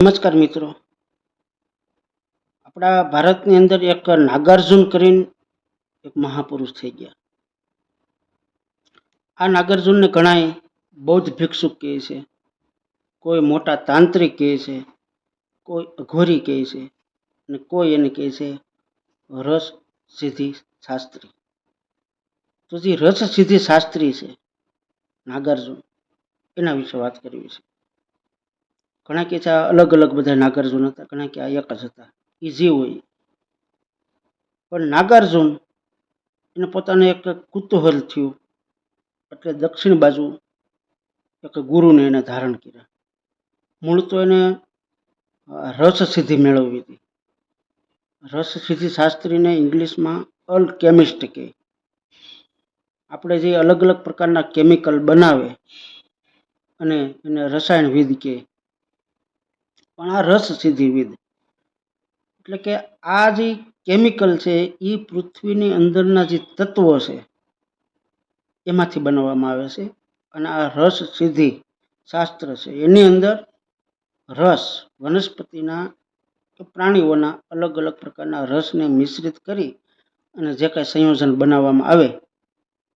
નમસ્કાર મિત્રો. આપણા ભારતની અંદર એક નાગાર્જુન કરીને એક મહાપુરુષ થઈ ગયા. આ નાગાર્જુનને ઘણાય બૌદ્ધ ભિક્ષુક કહે છે, કોઈ મોટા તાંત્રિક કહે છે, કોઈ અઘોરી કહે છે અને કોઈ એને કહે છે રસ સિદ્ધિ શાસ્ત્રી. તો જે રસ સિદ્ધિ શાસ્ત્રી છે, નાગાર્જુન, એના વિશે વાત કરવી છે. ઘણા કે છે અલગ અલગ બધા નાગાર્જુન હતા, ઘણા કે આ એક જ હતા. ઇઝી હોય. પણ નાગાર્જુન એને પોતાને એક કુતૂહલ થયું. એટલે દક્ષિણ બાજુ એક ગુરુને એને ધારણ કર્યા. મૂળ તો એને રસ સિદ્ધિ મેળવવી હતી. રસ સિદ્ધિ શાસ્ત્રીને ઇંગ્લિશમાં અલ કેમિસ્ટ કહે. આપણે જે અલગ અલગ પ્રકારના કેમિકલ બનાવે અને એને રસાયણવિદ કહે. પણ આ રસ સિદ્ધિવિદ એટલે કે આ જે કેમિકલ છે એ પૃથ્વીની અંદરના જે તત્વો છે, એમાંથી બનાવવામાં આવે છે. અને આ રસ સિદ્ધિ શાસ્ત્ર છે. એની અંદર રસ વનસ્પતિના કે પ્રાણીઓના અલગ અલગ પ્રકારના રસને મિશ્રિત કરી અને જે કાંઈ સંયોજન બનાવવામાં આવે,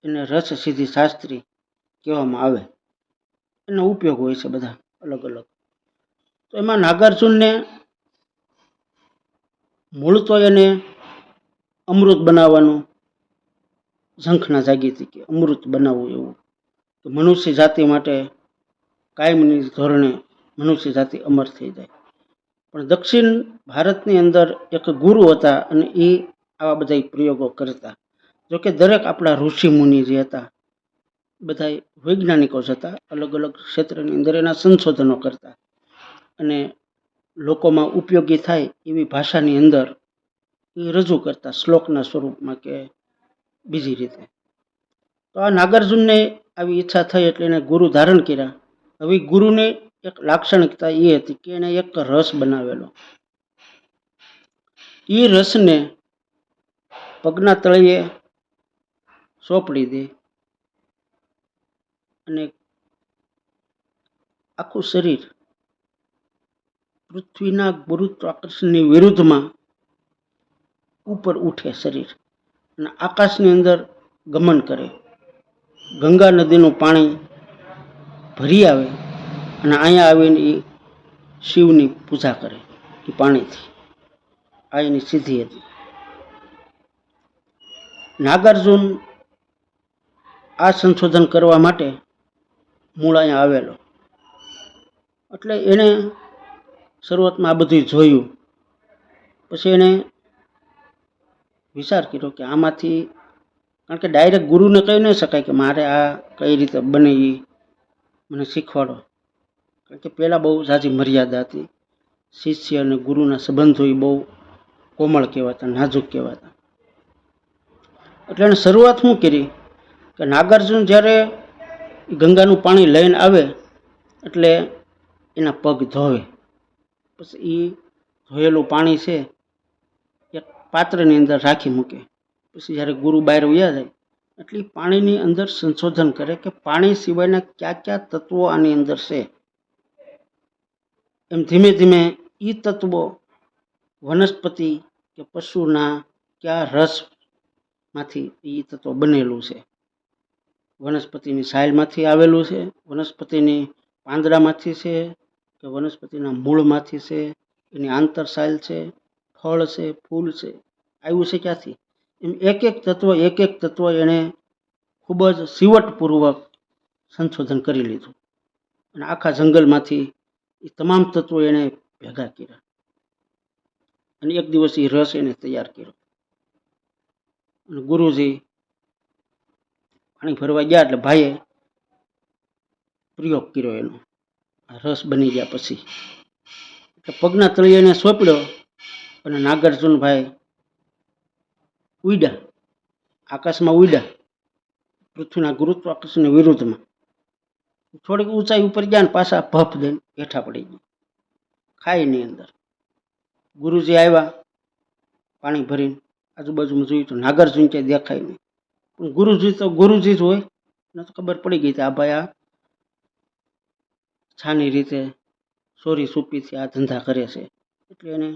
એને રસ સિદ્ધિ શાસ્ત્રી કહેવામાં આવે. એનો ઉપયોગ હોય છે બધા અલગ અલગ. તો એમાં નાગાર્જુનને મૂળ તો એને અમૃત બનાવવાનું ઝંખના જાગી હતી કે અમૃત બનાવવું એવું. કે મનુષ્ય જાતિ માટે કાયમની ધોરણે મનુષ્ય જાતિ અમર થઈ જાય. પણ દક્ષિણ ભારતની અંદર એક ગુરુ હતા અને એ આવા બધા પ્રયોગો કરતા. જોકે દરેક આપણા ઋષિ મુનિ જે હતા બધા વૈજ્ઞાનિકો જ હતા અલગ અલગ ક્ષેત્રની અંદર એના સંશોધનો કરતા. અને લોકોમાં ઉપયોગી થાય એવી ભાષાની અંદર એ રજૂ કરતા શ્લોકના સ્વરૂપમાં કે બીજી રીતે. તો આ નાગાર્જુનને આવી ઈચ્છા થઈ એટલે એને ગુરુ ધારણ કર્યા. હવે ગુરુને એક લાક્ષણિકતા એ હતી કે એને એક રસ બનાવેલો. એ રસને પગના તળિયે સોંપડી દે અને આખું શરીર પૃથ્વીના ગુરુત્વાકર્ષણની વિરુદ્ધમાં ઉપર ઉઠે શરીર અને આકાશની અંદર ગમન કરે. ગંગા નદીનું પાણી ભરી આવે અને અહીંયા આવીને એ શિવની પૂજા કરે એ પાણીથી. આ એની સિદ્ધિ હતી. નાગાર્જુન આ સંશોધન કરવા માટે મૂળ અહીંયા આવેલો. એટલે એણે શરૂઆતમાં આ બધું જોયું. પછી એણે વિચાર કર્યો કે આમાંથી, કારણ કે ડાયરેક્ટ ગુરુને કહી ન શકાય કે મારે આ કઈ રીતે બને એ મને શીખવાડો. કારણ કે પહેલાં બહુ ઝાઝી મર્યાદા હતી. શિષ્ય અને ગુરુના સંબંધો એ બહુ કોમળ કહેવાતા, નાજુક કહેવાતા. એટલે એણે શરૂઆત શું કરી? કે નાગાર્જુન જ્યારે ગંગાનું પાણી લઈને આવે, એટલે એના પગ ધોવે. પછી એ ધોયેલું પાણી છે, એક પાત્રની અંદર રાખી મૂકે. પછી જ્યારે ગુરુ બહાર ઉયા જાય, એટલે પાણીની અંદર સંશોધન કરે કે પાણી સિવાયના કયા કયા તત્વો આની અંદર છે. એમ ધીમે ધીમે એ તત્વો વનસ્પતિ કે પશુના કયા રસમાંથી એ તત્વ બનેલું છે. વનસ્પતિની સાયલમાંથી આવેલું છે, વનસ્પતિની પાંદડામાંથી છે કે વનસ્પતિના મૂળમાંથી છે, એની આંતર સાયલ છે, ફળ છે, ફૂલ છે, આવ્યું છે ક્યાંથી? એમ એક એક તત્વ, એક એક તત્વ એણે ખૂબ જ સીવટપૂર્વક સંશોધન કરી લીધું. અને આખા જંગલમાંથી એ તમામ તત્વો એણે ભેગા કર્યા. અને એક દિવસ એ રસ એને તૈયાર કર્યો. અને ગુરુજી પાણી ભરવા ગયા એટલે ભાઈએ પ્રયોગ કર્યો એનો. રસ બની ગયા પછી. પગના તળિયાને સોંપડ્યો અને નાગાર્જુનભાઈ ઉડ્યા આકાશમાં ઉડ્યા પૃથ્વીના ગુરુત્વાકર્ષણની વિરુદ્ધમાં. થોડીક ઊંચાઈ ઉપર ગયા ને પાછા ભફ દઈને હેઠા પડી ગયા. ખાઈની અંદર. ગુરુજી આવ્યા, પાણી ભરીને. આજુબાજુમાં જોયું તો નાગાર્જુન ક્યાંય દેખાય નહીં. પણ ગુરુજી તો ગુરુજી જ હોય ન તો ખબર પડી ગઈ કે આ ભાઈ આ છાની રીતે ચોરી સુપીથી આ ધંધા કરે છે. એટલે એને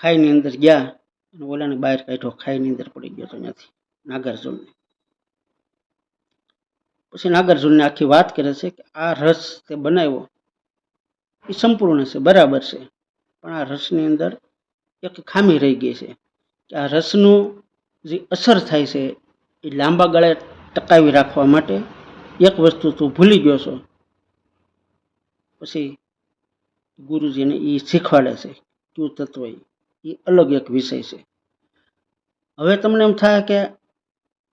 ખાઈની અંદર ગયા અને ઓલાને બહાર કાઢ્યો. ખાઈની અંદર પડી ગયો તો ત્યાંથી નાગાર્જુનને. પછી નાગાર્જુનને આખી વાત કરે છે કે આ રસ તે બનાવ્યો. એ સંપૂર્ણ છે, બરાબર છે. પણ આ રસની અંદર એક ખામી રહી ગઈ છે કે આ રસનું જે અસર થાય છે એ લાંબા ગાળે ટકાવી રાખવા માટે એક વસ્તુ તું ભૂલી ગયો છો. પછી ગુરુજીને એ શીખવાડે છે કયું તત્વ એ અલગ એક વિષય છે. હવે તમને એમ થાય કે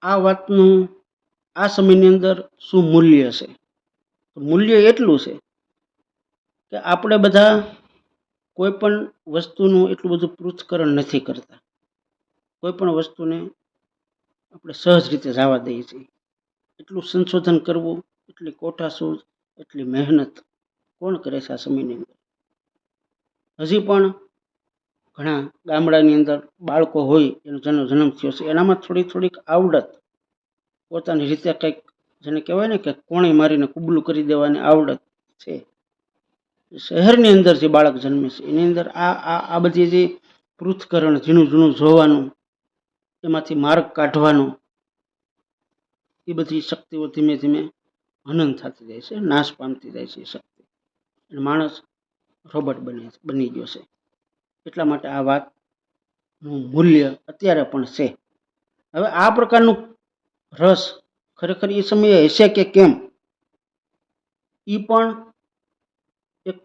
આ વાતનું આ સમયની અંદર શું મૂલ્ય છે? મૂલ્ય એટલું છે કે આપણે બધા કોઈ પણ વસ્તુનું એટલું બધું પૃથ્થકરણ નથી કરતા. કોઈ પણ વસ્તુને આપણે સહજ રીતે જવા દઈએ છીએ. એટલું સંશોધન કરવું, એટલી કોઠાસૂઝ, એટલી મહેનત કોણ કરે છે આ સમયની અંદર? હજી પણ ઘણા ગામડાની અંદર બાળકો હોય, એનો જેનો જન્મ થયો છે. એનામાં થોડી થોડીક આવડત, પોતાની રીતે કંઈક જેને કહેવાય ને કે કોણે મારીને કુબલું કરી દેવાની આવડત છે. શહેરની અંદર જે બાળક જન્મે છે, એની અંદર આ આ આ બધી જે પૃથ્થકરણ ઝીણું ઝીણું જોવાનું, એમાંથી માર્ગ કાઢવાનો, એ બધી શક્તિઓ ધીમે ધીમે હનન થતી જાય છે, નાશ પામતી જાય છે શક્તિ. અને માણસ રોબોટ બને બની ગયો છે. એટલા માટે આ વાતનું મૂલ્ય અત્યારે પણ છે. હવે આ પ્રકારનું રસ ખરેખર એ સમયે હશે કે કેમ? એ પણ એક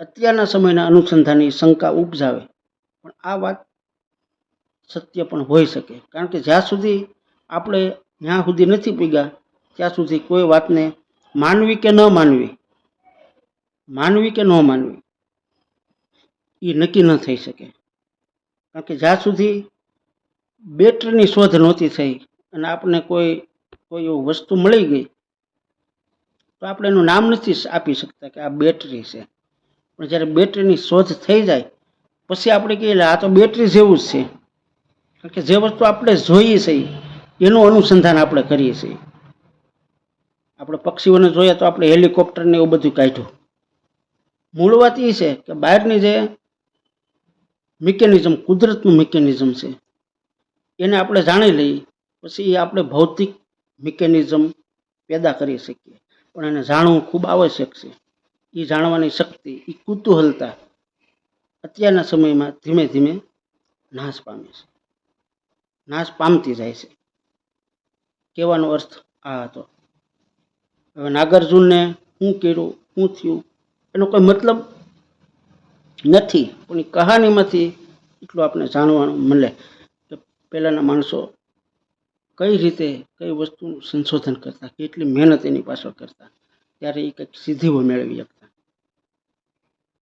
અત્યારના સમયના અનુસંધાનની શંકા ઉપજાવે. પણ આ વાત સત્ય પણ હોઈ શકે. કારણ કે જ્યાં સુધી આપણે જ્યાં સુધી નથી પીગા ત્યાં સુધી કોઈ વાતને માનવી કે ન માનવી માનવી કે ન માનવી? એ નક્કી ન થઈ શકે. કારણ કે જ્યાં સુધી બેટરીની શોધ નહોતી થઈ અને આપણને કોઈ કોઈ એવું વસ્તુ મળી ગઈ, તો આપણે એનું નામ નથી આપી શકતા કે આ બેટરી છે. પણ જ્યારે બેટરીની શોધ થઈ જાય, પછી આપણે કહીએ આ તો બેટરી જેવું જ છે. કારણ કે જે વસ્તુ આપણે જોઈએ છીએ એનું અનુસંધાન આપણે કરીએ છીએ. આપણે પક્ષીઓને જોઈએ તો આપણે હેલિકોપ્ટરને એવું બધું કાઢ્યું. મૂળ વાત એ છે કે બહારની જે મિકેનિઝમ, કુદરતનું મિકેનિઝમ છે, એને આપણે જાણી લઈએ, પછી એ આપણે ભૌતિક મિકેનિઝમ પેદા કરી શકીએ. પણ એને જાણવું ખૂબ આવશ્યક છે. એ જાણવાની શક્તિ, એ કુતૂહલતા અત્યારના સમયમાં ધીમે ધીમે નાશ પામે છે. નાશ પામતી જાય છે. કહેવાનો અર્થ આ હતો. હવે નાગાર્જુનને શું કર્યું શું થયું એનો કોઈ મતલબ નથી. પણ એ કહાનીમાંથી એટલું આપણે જાણવાનું મળે કે પહેલાંના માણસો કઈ રીતે કઈ વસ્તુનું સંશોધન કરતા, કેટલી મહેનત એની પાછળ કરતા, ત્યારે એ કંઈક સિદ્ધિઓ મેળવી શકતા